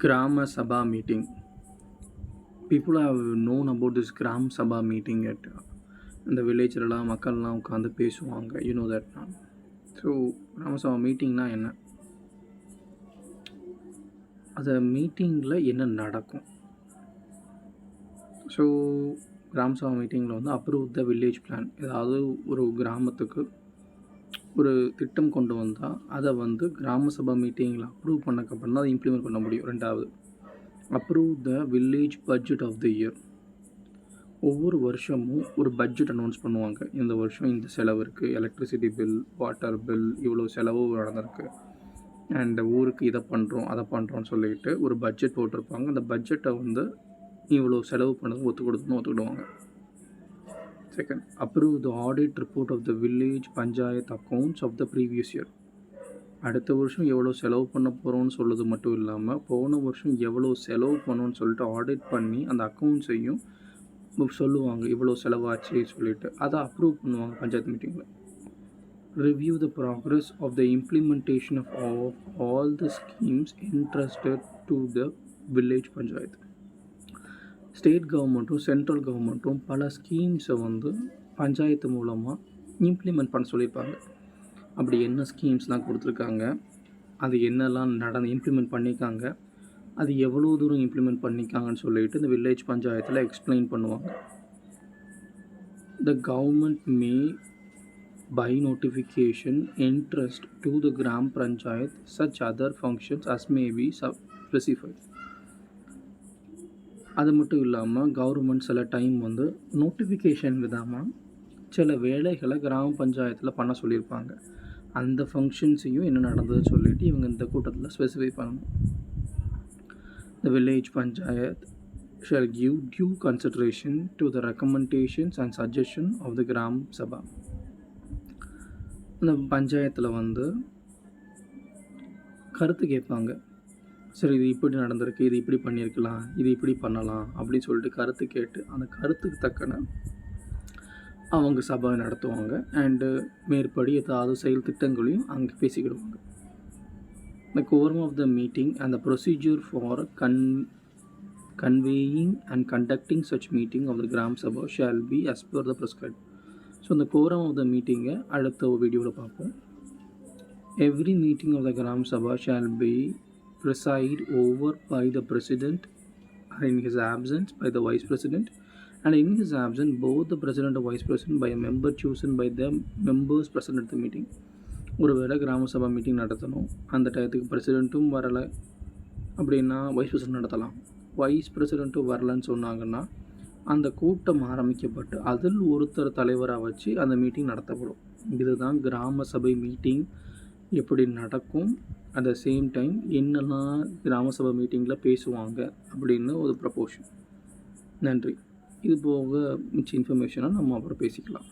கிராம Sabha meeting. People have known about this Gram Sabha meeting at இந்த வில்லேஜ்லலாம் மக்கள்லாம் உட்காந்து பேசுவாங்க. You know that so Grama Sabha மீட்டிங்னா என்ன? அந்த மீட்டிங்கில் என்ன நடக்கும்? ஸோ கிராம சபா மீட்டிங்கில் வந்து அப்ரூவ் த வில்லேஜ் பிளான் ஏதாவது ஒரு கிராமத்துக்கு ஒரு திட்டம் கொண்டு வந்தால் அதை வந்து கிராம சபா மீட்டிங்கில் அப்ரூவ் பண்ணக்கப்புறம் தான் அதை இம்ப்ளிமெண்ட் பண்ண முடியும் ரெண்டாவது. Approve the village budget of the year ஒவ்வொரு வருஷமும் ஒரு பட்ஜெட் அனௌன்ஸ் பண்ணுவாங்க. இந்த வருஷம் இந்த செலவு இருக்குது எலக்ட்ரிசிட்டி பில் வாட்டர் பில் இவ்வளோ செலவு நடந்திருக்கு. அண்ட் ஊருக்கு இதை பண்ணுறோம் அதை பண்ணுறோன்னு சொல்லிட்டு ஒரு பட்ஜெட் போட்டிருப்பாங்க. அந்த பட்ஜெட்டை வந்து இவ்வளோ செலவு பண்ணதும் ஒத்து கொடுத்துன்னு ஒத்துக்கிடுவாங்க. Second approve the audit report of the village panchayat accounts of the previous year அடுத்த வருஷம் எவ்வளோ செலவு பண்ண போகிறோம்னு சொல்கிறது மட்டும் இல்லாமல் போன வருஷம் எவ்வளோ செலவு பண்ணோன்னு சொல்லிட்டு ஆடிட் பண்ணி அந்த அக்கௌண்ட்ஸையும் சொல்லுவாங்க. இவ்வளோ செலவாச்சு சொல்லிட்டு. அதை அப்ரூவ் பண்ணுவாங்க பஞ்சாயத்து மீட்டிங்கில் review the progress of the implementation of of all the schemes interested to the village panchayat state கவர்மெண்ட்டும் சென்ட்ரல் கவர்மெண்ட்டும் பல ஸ்கீம்ஸை வந்து பஞ்சாயத்து மூலமாக இம்ப்ளிமெண்ட் பண்ண சொல்லியிருப்பாங்க. அப்படி என்ன ஸ்கீம்ஸ்லாம் கொடுத்துருக்காங்க? அது என்னெல்லாம் நடந்து இம்ப்ளிமெண்ட் பண்ணியிருக்காங்க? அது எவ்வளோ தூரம் இம்ப்ளிமெண்ட் பண்ணிக்காங்கன்னு சொல்லிட்டு இந்த வில்லேஜ் பஞ்சாயத்தில் எக்ஸ்பிளைன் பண்ணுவாங்க. The government may by notification interest to the gram panchayat such other functions as may be specified அது மட்டும் இல்லாமல் கவர்மெண்ட் சில டைம் வந்து நோட்டிஃபிகேஷன் விதாமல் சில வேலைகளை கிராம பஞ்சாயத்தில் பண்ண சொல்லியிருப்பாங்க. அந்த ஃபங்க்ஷன்ஸையும் என்ன நடந்ததுன்னு சொல்லிவிட்டு இவங்க இந்த கூட்டத்தில் ஸ்பெசிஃபை பண்ணணும். The village panchayat shall give due consideration to the recommendations and suggestion of the grama sabha. இந்த பஞ்சாயத்தில் வந்து கருத்து கேட்பாங்க. சரி இது இப்படி நடந்திருக்கு இது இப்படி பண்ணியிருக்கலாம் இது இப்படி பண்ணலாம் அப்படின்னு சொல்லிட்டு கருத்து கேட்டு அந்த கருத்துக்கு தக்கன அவங்க சபை நடத்துவாங்க. அண்டு மேற்படி ஏதாவது செயல் திட்டங்களையும் அங்கே பேசிக்கிடுவாங்க. The quorum of the meeting and the procedure for con- conveying and conducting such meeting of the Gram Sabha shall be as per the prescribed. So இந்த கோரம் ஆஃப் த மீட்டிங்கை அடுத்த வீடியோவில் பார்ப்போம். Every meeting of the gram sabha shall be preside over by the president and in his absence by the vice president. And in his absence both the president and vice president by a member chosen by the members present at the meeting. ஒரு வேளை கிராம Sabha meeting நடத்தணும். அந்த டயத்துக்கு பிரசிடெண்ட்டும் வரலை அப்படின்னா vice president நடத்தலாம். வைஸ் பிரசிடெண்ட்டும் வரலன்னு சொன்னாங்கன்னா அந்த கூட்டம் ஆரம்பிக்கப்பட்டு அதில் ஒருத்தர் தலைவராக வச்சு அந்த மீட்டிங் நடத்தப்படும். இதுதான் கிராம சபை மீட்டிங் எப்படி நடக்கும் அட் த சேம் டைம் என்னெல்லாம் கிராம சபை மீட்டிங்கில் பேசுவாங்க அப்படின்னு ஒரு ப்ரப்போஷன் நன்றி. இது போக மிச்ச இன்ஃபர்மேஷனை நம்ம அப்புறம் பேசிக்கலாம்.